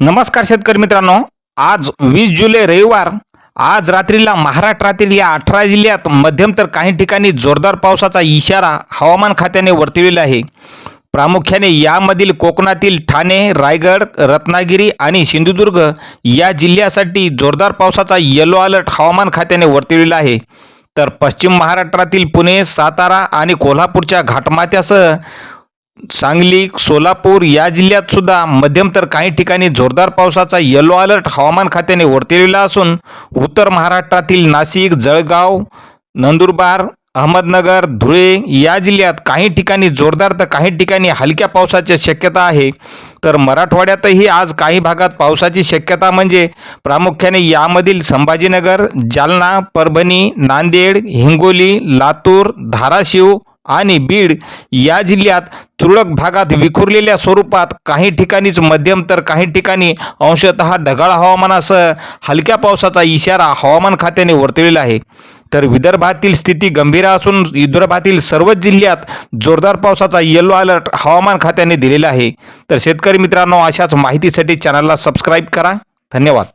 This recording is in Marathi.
नमस्कार शेतकरी मित्रांनो. आज वीस जुलै रविवार. आज रात्रीला महाराष्ट्रातील या अठरा जिल्ह्यात मध्यम तर काही ठिकाणी जोरदार पावसाचा इशारा हवामान खात्याने वर्तविलेला आहे. प्रामुख्याने यामधील कोकणातील ठाणे रायगड रत्नागिरी आणि सिंधुदुर्ग या जिल्ह्यासाठी जोरदार पावसाचा येलो अलर्ट हवामान खात्याने वर्तविला आहे. तर पश्चिम महाराष्ट्रातील पुणे सातारा आणि कोल्हापूरच्या घाटमाथ्यासह सांगली सोलापूर या जिल्ह्यात सुद्धा मध्यम तर काही ठिकाणी जोरदार पावसाचा येलो अलर्ट हवामान खात्याने वर्तविलेला असून उत्तर महाराष्ट्रातील नाशिक जळगाव नंदुरबार अहमदनगर धुळे या जिल्ह्यात काही ठिकाणी जोरदार तर काही ठिकाणी हलक्या पावसाची शक्यता आहे. तर मराठवाड्यातही आज काही भागात पावसाची शक्यता म्हणजे प्रामुख्याने यामधील संभाजीनगर जालना परभणी नांदेड हिंगोली लातूर धाराशिव आणि बीड या जिल्ह्यात तुरळक भागात विखुरलेल्या स्वरूपात काही ठिकाणीच मध्यम तर काही ठिकाणी अंशतः ढगाळ हवामानासह हलक्या पावसाचा इशारा हवामान खात्याने वर्तवलेला आहे. तर विदर्भातील स्थिती गंभीर असून विदर्भातील सर्वच जिल्ह्यात जोरदार पावसाचा येलो अलर्ट हवामान खात्याने दिलेला आहे. तर शेतकरी मित्रांनो अशाच माहितीसाठी चॅनलला सबस्क्राईब करा. धन्यवाद.